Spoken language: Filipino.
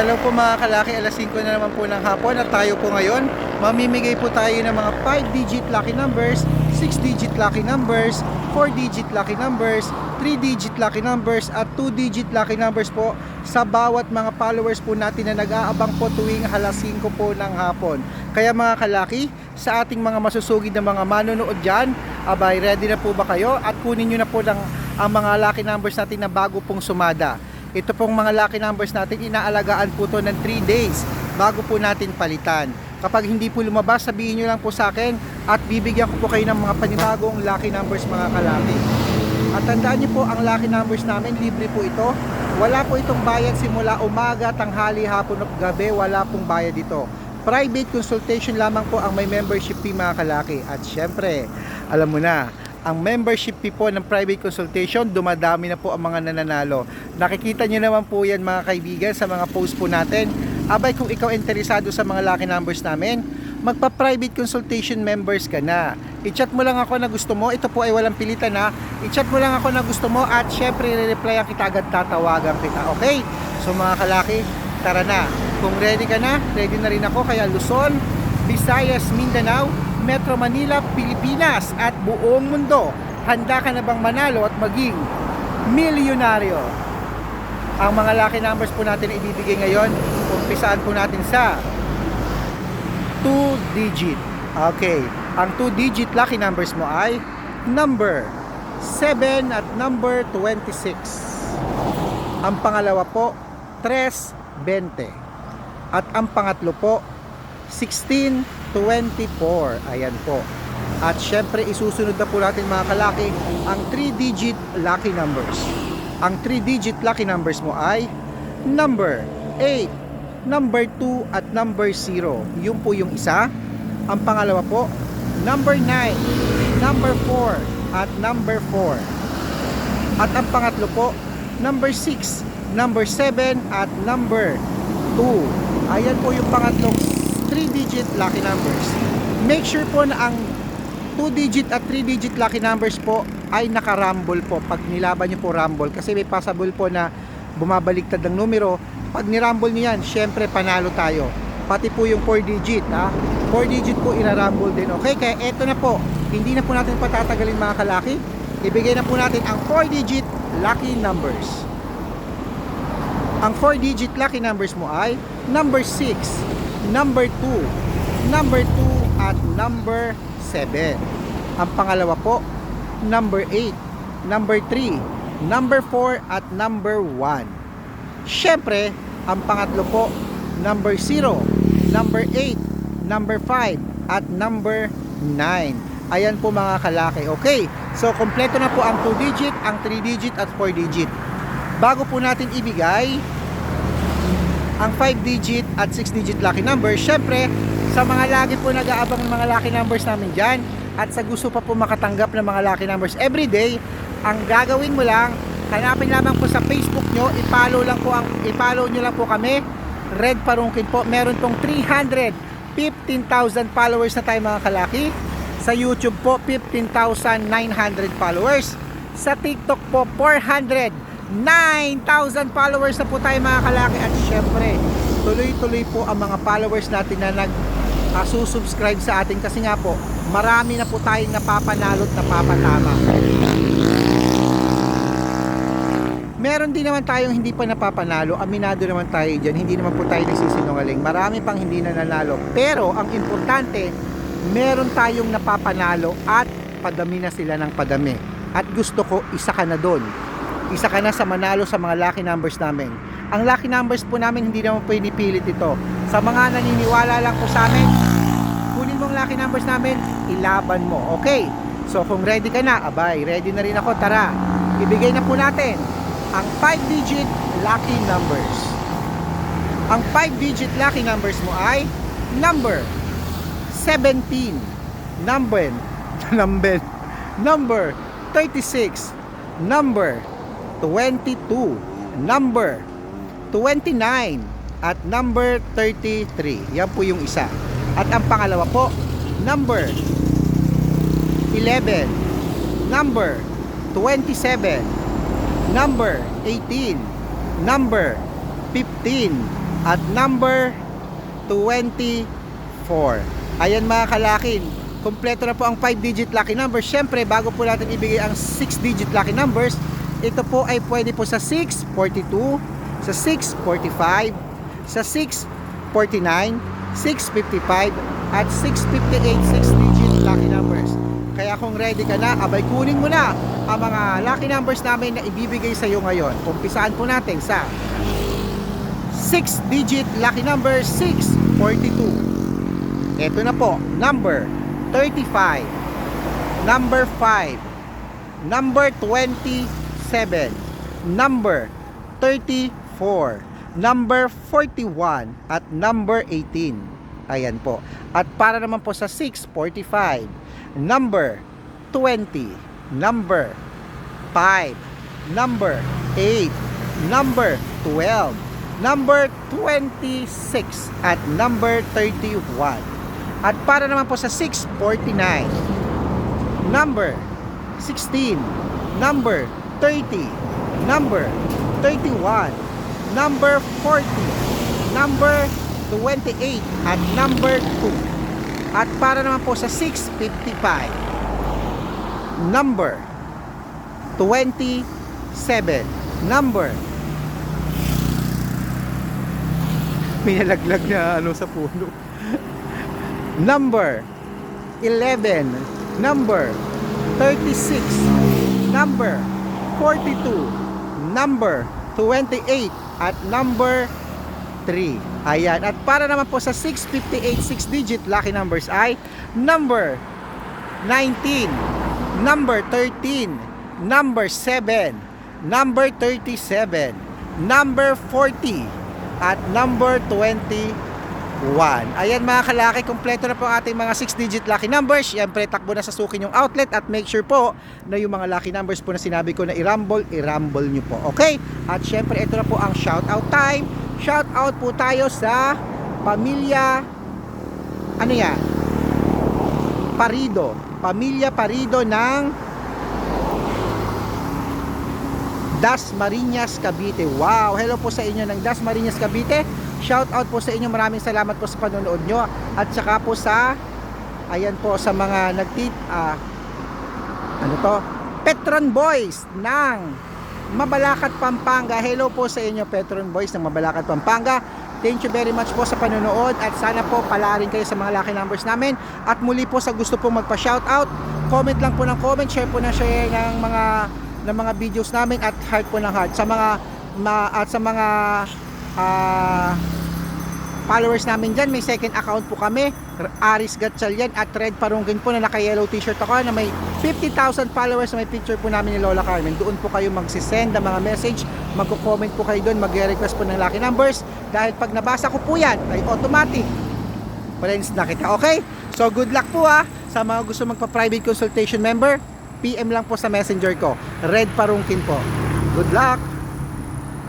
Hello po mga kalaki, alas 5 na naman po ng hapon at tayo po ngayon, mamimigay po tayo ng mga 5-digit lucky numbers, 6-digit lucky numbers, 4-digit lucky numbers, 3-digit lucky numbers at 2-digit lucky numbers po sa bawat mga followers po natin na nag-aabang po tuwing alas 5 po ng hapon. Kaya mga kalaki, sa ating mga masusugid na mga manonood dyan, abay ready na po ba kayo at kunin nyo na po ng, ang mga lucky numbers natin na bago pong sumada. Ito pong mga lucky numbers natin, inaalagaan po to ng 3 days bago po natin palitan. Kapag hindi po lumabas, sabihin nyo lang po sa akin at bibigyan ko po kayo ng mga panibagong lucky numbers mga kalaki. At tandaan nyo po, ang lucky numbers namin, libre po ito. Wala po itong bayad simula umaga, tanghali, hapon at gabi. Wala pong bayad dito. Private consultation lamang po ang may membership fee mga kalaki. At syempre, alam mo na, ang membership fee po ng private consultation, dumadami na po ang mga nananalo. Nakikita nyo naman po yan mga kaibigan sa mga post po natin. Abay kung ikaw interesado sa mga lucky numbers namin, magpa-private consultation members ka na. I-chat mo lang ako na gusto mo. Ito po ay walang pilitan ha. I-chat mo lang ako na gusto mo at syempre re-replyan kita agad tatawagan kita. Okay? So mga kalaki, tara na. Kung ready ka na, ready na rin ako. Kaya Luzon, Visayas, Mindanao, Metro Manila, Pilipinas at buong mundo. Handa ka na bang manalo at maging milyonaryo? Ang mga lucky numbers po natin na ibibigay ngayon, umpisaan po natin sa 2 digit. Okay. Ang 2 digit lucky numbers mo ay number 7 at number 26. Ang pangalawa po, 320. At ang pangatlo po, 1624. Ayan po. At syempre isusunod na po natin mga kalaki ang 3 digit lucky numbers. Ang 3 digit lucky numbers mo ay number 8, number 2 at number 0. Yun po yung isa. Ang pangalawa po, number 9, number 4 at number 4. At ang pangatlo po, number 6, number 7 at number 2. Ayan po yung pangatlong 3-digit lucky numbers. Make sure po na ang 2-digit at 3-digit lucky numbers po ay nakarumble po pag nilaban nyo po rumble. Kasi may possible po na bumabaliktad ng numero. Pag nirumble nyo yan syempre panalo tayo. Pati po yung 4 digit ha? 4 digit po irarumble din. Okay kaya eto na po. Hindi na po natin patatagalin mga kalaki. Ibigay na po natin ang 4 digit lucky numbers. Ang 4 digit lucky numbers mo ay number 6 number 2 number 2 at number 7 ang pangalawa po number 8, number 3, number 4 at number 1. Syempre, ang pangatlo po, number 0, number 8, number 5 at number 9. Ayan po mga kalaki. Okay, so kompleto na po ang 2 digit, ang 3 digit at 4 digit. Bago po natin ibigay ang 5 digit at 6 digit lucky number, syempre, sa mga lagi po nag-aabang ng mga lucky numbers namin dyan, at sa gusto pa po makatanggap ng mga lucky numbers every day, ang gagawin mo lang, hanapin lamang po sa Facebook nyo, i-follow lang po ang i-follow nyo lang po kami. Red Parungkin po, meron pong 315,000 followers na tayo mga kalaki. Sa YouTube po, 15,900 followers. Sa TikTok po, 409,000 followers na po tayo mga kalaki. At syempre, tuloy-tuloy po ang mga followers natin na nag uh, susubscribe sa atin. Kasi nga po marami na po tayong napapanalo at napapatama. Meron din naman tayong hindi pa napapanalo. Aminado naman tayo dyan. Hindi naman po tayo nagsisinungaling. Marami pang hindi na nanalo. Pero ang importante meron tayong napapanalo at padami na sila ng padami. At gusto ko isa ka na doon isa ka na sa manalo sa mga lucky numbers namin ang lucky numbers po namin hindi naman po inipilit ito. Sa mga naniniwala lang po sa amin, kunin mo ang lucky numbers namin, ilaban mo. Okay? So kung ready ka na, abay, ready na rin ako. Tara, ibigay na po natin ang 5-digit lucky numbers. Ang 5-digit lucky numbers mo ay number 17, number, number, number 36, number 22, number 29 at number 33. Yan po yung isa. At ang pangalawa po, number 11, number 27, number 18, number 15, at number 24. Ayan mga kalakin, kompleto na po ang 5-digit lucky numbers. Siyempre, bago po natin ibigay ang 6-digit lucky numbers, ito po ay pwede po sa 642, sa 645, sa 649, 655, at 658 6-digit lucky numbers. Kaya kung ready ka na, abay kunin mo na ang mga lucky numbers namin na ibibigay sa iyo ngayon. Umpisaan po natin sa 6-digit lucky number 642. Ito na po, number 35, number 5, number 27, number 34, number 41, at number 18. Ayan po. At para naman po sa 645, number 20, number 5, number 8, number 12, number 26, at number 31. At para naman po sa 649, number 16, number 30, number 31, number 40, number 28, at number 2. At para naman po sa 655, number 27, number may nalaglag na ano sa puno number 11 number 36 number 42 number 28 at number 3 ayan. At para naman po sa 658 6 digit lucky numbers ay number 19 number 13 number 7 number 37 number 40 at number 21 Ayan mga kalaki, kompleto na po ang ating mga 6-digit lucky numbers. Siyempre, takbo na sa sukin yung outlet at make sure po na yung mga lucky numbers po na sinabi ko na i-rumble, i-rumble nyo po. Okay? At siyempre, ito na po ang shoutout time. Shoutout po tayo sa pamilya, ano yan? Parido. Pamilya Parido ng Das Marinas Cavite. Wow, hello po sa inyo ng Das Marinas Cavite. Shout out po sa inyo. Maraming salamat po sa panonood nyo. At saka po sa ayan po sa mga nagtit ah, ano to? Petron Boys ng Mabalacat Pampanga. Hello po sa inyo Petron Boys ng Mabalacat Pampanga. Thank you very much po sa panonood at sana po pala rin kayo sa mga lucky numbers namin. At muli po sa gusto pong magpa-shoutout, comment lang po ng comment, share po na share ng mga ng mga videos namin at heart po ng heart sa mga ma, at sa mga ah, followers namin dyan. May second account po kami. Aris Gatchalian at Red Parungkin po na naka yellow t-shirt ako na may 50,000 followers na may picture po namin ni Lola Carmen. Doon po kayo magsisend ng mga message. Magko-comment po kayo doon. Magre-request po ng lucky numbers. Dahil pag nabasa ko po yan ay automatic. Friends na kita okay? So good luck po ah sa mga gusto magpa-private consultation member. PM lang po sa messenger ko. Red Parungkin po. Good luck